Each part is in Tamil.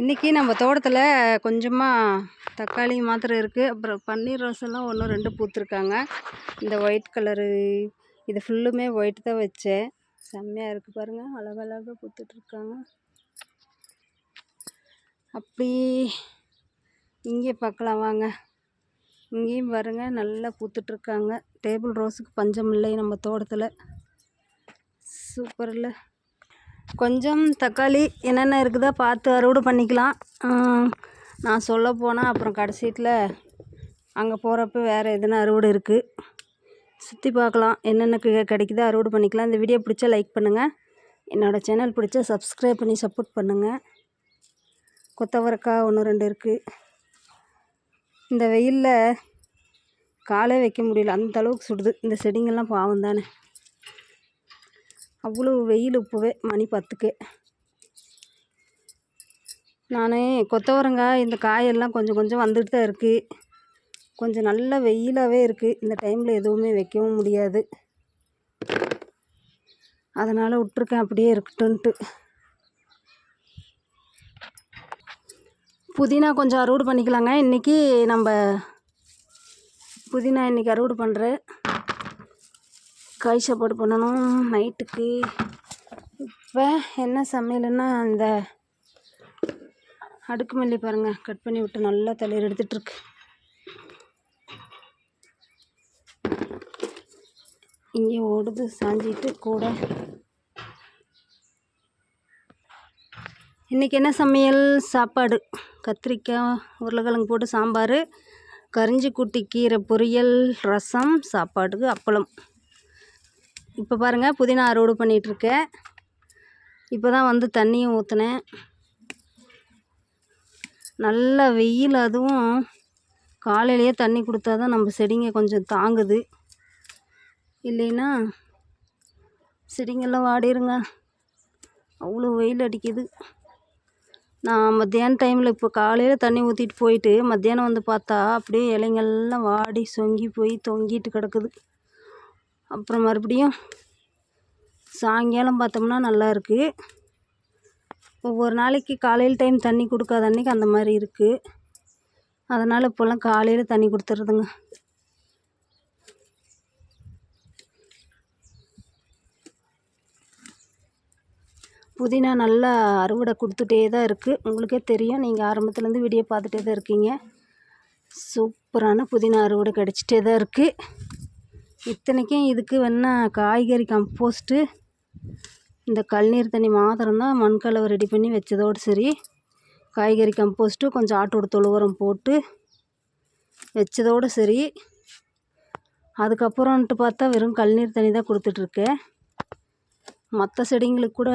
இன்றைக்கி நம்ம தோட்டத்தில் கொஞ்சமாக தக்காளி மாத்திரம் இருக்குது அப்புறம் பன்னீர் ரோஸெல்லாம் ஒன்று ரெண்டு பூத்துருக்காங்க. இந்த ஒயிட் கலரு இது ஃபுல்லுமே ஒயிட் தான் வச்சேன். செம்மையாக இருக்குது பாருங்கள் அழகழகாக பூத்துட்ருக்காங்க அப்படி இங்கே பார்க்கலாம் வாங்க. இங்கேயும் பாருங்கள் நல்லா பூத்துட்ருக்காங்க டேபிள் ரோஸுக்கு பஞ்சம் இல்லை நம்ம தோட்டத்தில். சூப்பர் இல்லை கொஞ்சம் தக்காளி என்னென்ன இருக்குதோ பார்த்து அறுவடை பண்ணிக்கலாம். நான் சொல்ல போனால் அப்புறம் கடைசியில் அங்கே போகிறப்ப வேறு எதுனா அறுவடை இருக்குது சுற்றி பார்க்கலாம் என்னென்ன கிடைக்குதோ அறுவடை பண்ணிக்கலாம். இந்த வீடியோ பிடிச்சா லைக் பண்ணுங்கள் என்னோடய சேனல் பிடிச்சா சப்ஸ்கிரைப் பண்ணி சப்போர்ட் பண்ணுங்கள் கொத்தவரக்காய் ஒன்று ரெண்டு இருக்குது இந்த வெயிலில் காலே வைக்க முடியல. அந்த அளவுக்கு சுடுது. இந்த செடிங்கள்லாம் பாவம் தானே. அவ்வளோ வெயில் இப்போவே மணி பத்துக்கு. நான் கொத்தவரங்காய் இந்த காயெல்லாம் கொஞ்சம் கொஞ்சம் வந்துட்டு தான் இருக்குது கொஞ்சம் நல்ல வெயிலாகவே இருக்குது இந்த டைமில் எதுவுமே வைக்கவும் முடியாது. அதனால் விட்ருக்கேன் அப்படியே இருக்கட்டும்ன்ட்டு. புதினா கொஞ்சம் அறுவடை பண்ணிக்கலாங்க. இன்றைக்கி நம்ம புதினா இன்றைக்கி அறுவடை பண்ணுறேன் காய் சாப்பாடு பண்ணணும் நைட்டுக்கு இப்போ என்ன சமையல்னா அந்த அடுக்கு மல்லி பாருங்கள் கட் பண்ணி விட்டு நல்லா தலையில் எடுத்துகிட்ருக்கு இங்கே ஓடுது சாஞ்சிட்டு கூட. இன்றைக்கி என்ன சமையல்? சாப்பாடு. கத்திரிக்காய் உருளைக்கிழங்கு போட்டு சாம்பார் கரிஞ்சி குட்டி கீரை பொரியல் ரசம் சாப்பாட்டுக்கு அப்பளம். இப்போ பாருங்கள் புதினா அறுவடை பண்ணிகிட்ருக்கேன் இப்போ தான் வந்து தண்ணியும் ஊற்றினேன் நல்ல வெயில் அதுவும் காலையிலேயே தண்ணி கொடுத்தா தான் நம்ம செடிங்க கொஞ்சம் தாங்குது. இல்லைன்னா செடிங்கெல்லாம் வாடிருங்க. அவ்வளோ வெயில் அடிக்குது. நான் மத்தியான டைமில் இப்போ காலையில் தண்ணி ஊற்றிட்டு போயிட்டு மத்தியானம் வந்து பார்த்தா அப்படியே இலைங்கள்லாம் வாடி சொங்கி போய் தொங்கிட்டு கிடக்குது. அப்புறம் மறுபடியும் சாயங்காலம் பார்த்தோம்னா நல்லா இருக்குது ஒவ்வொரு நாளைக்கு காலையில் டைம் தண்ணி கொடுக்காத அன்னைக்கு அந்த மாதிரி இருக்குது அதனால் இப்போல்லாம் காலையில் தண்ணி கொடுத்துருதுங்க புதினா நல்லா அறுவடை கொடுத்துட்டே தான் இருக்குது உங்களுக்கே தெரியும் நீங்கள் ஆரம்பத்துலேருந்து வீடியோ பார்த்துட்டே தான் இருக்கீங்க. சூப்பரான புதினா அறுவடை கிடச்சிட்டே தான் இருக்குது இத்தனைக்கும் இதுக்கு வேணா காய்கறி கம்போஸ்ட்டு இந்த கழுநீர் தண்ணி மாத்திரம்தான் மண்கலவை ரெடி பண்ணி வச்சதோடு சரி காய்கறி கம்போஸ்ட்டு கொஞ்சம் ஆட்டோட தொழு உரம் போட்டு வச்சதோடு சரி. அதுக்கப்புறம்ன்ட்டு பார்த்தா வெறும் கழுநீர் தண்ணி தான் கொடுத்துட்ருக்கேன். மற்ற செடிங்களுக்கு கூட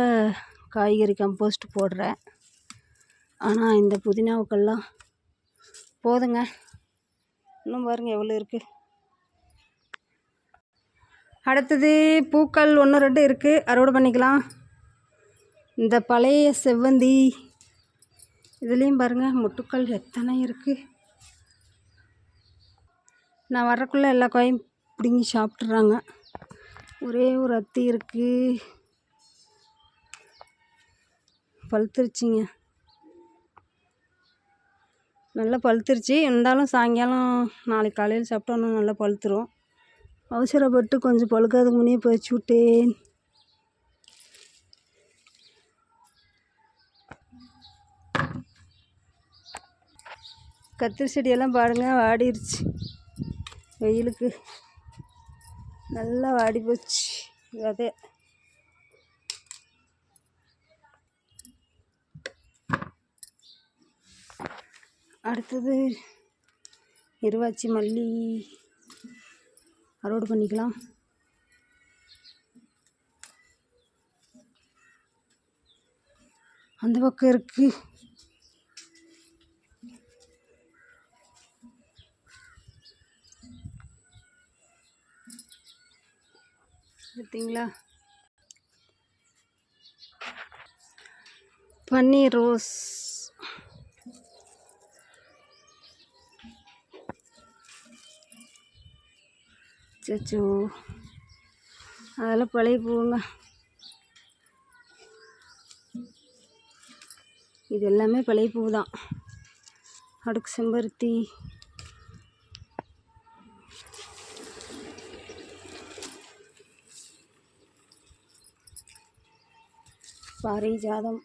காய்கறி கம்போஸ்ட் போடுறேன். ஆனால் இந்த புதினாவுக்கெல்லாம் போதுங்க. இன்னும் பாருங்கள் எவ்வளோ இருக்குது அடுத்தது பூக்கள் ஒன்று ரெண்டு இருக்குது அறுவடை பண்ணிக்கலாம். இந்த பழைய செவ்வந்தி. இதுலேயும் பாருங்கள் முட்டுக்கள் எத்தனை இருக்குது நான் வரக்குள்ளே எல்லா காயும் பிடுங்கி சாப்பிட்றாங்க ஒரே ஒரு அத்தி இருக்குது பழுத்துருச்சிங்க. நல்லா பழுத்துருச்சு. இருந்தாலும் சாயங்காலம் நாளைக்கு காலையில் சாப்பிட்டா இன்னும் நல்லா பழுத்துரும். அவசரப்பட்டு கொஞ்சம் பழுக்காதுக்கு முன்னே பறிச்சு விட்டேன். கத்திரி செடியெல்லாம் பாருங்கள் வாடிருச்சு. வெயிலுக்கு நல்லா வாடி போச்சு. விதை அடுத்தது இருவாச்சி மல்லி. அரோடு பண்ணிக்கலாம். அந்த பக்கம் இருக்கு. பார்த்தீங்களா பன்னீர் ரோஸ். சச்சோ அதெல்லாம் பழைய பூவுங்க. இது எல்லாமே பழைய பூ தான் அடுக்கு செம்பருத்தி. பாரிஜாதம்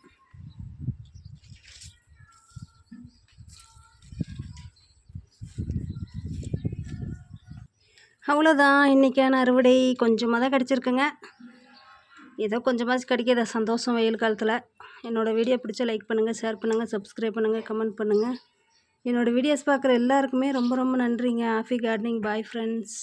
அவ்வளோதான். இன்றைக்கான அறுவடை கொஞ்சமாக தான் கிடச்சிருக்குங்க. ஏதோ கொஞ்சமாக கிடைக்கிற சந்தோஷம் வெயில் காலத்தில். என்னோடய வீடியோ பிடிச்சா லைக் பண்ணுங்கள் ஷேர் பண்ணுங்கள் சப்ஸ்கிரைப் பண்ணுங்கள் கமெண்ட் பண்ணுங்கள் என்னோடய வீடியோஸ் பார்க்குற எல்லாருக்குமே ரொம்ப ரொம்ப நன்றிங்க. Happy gardening bye friends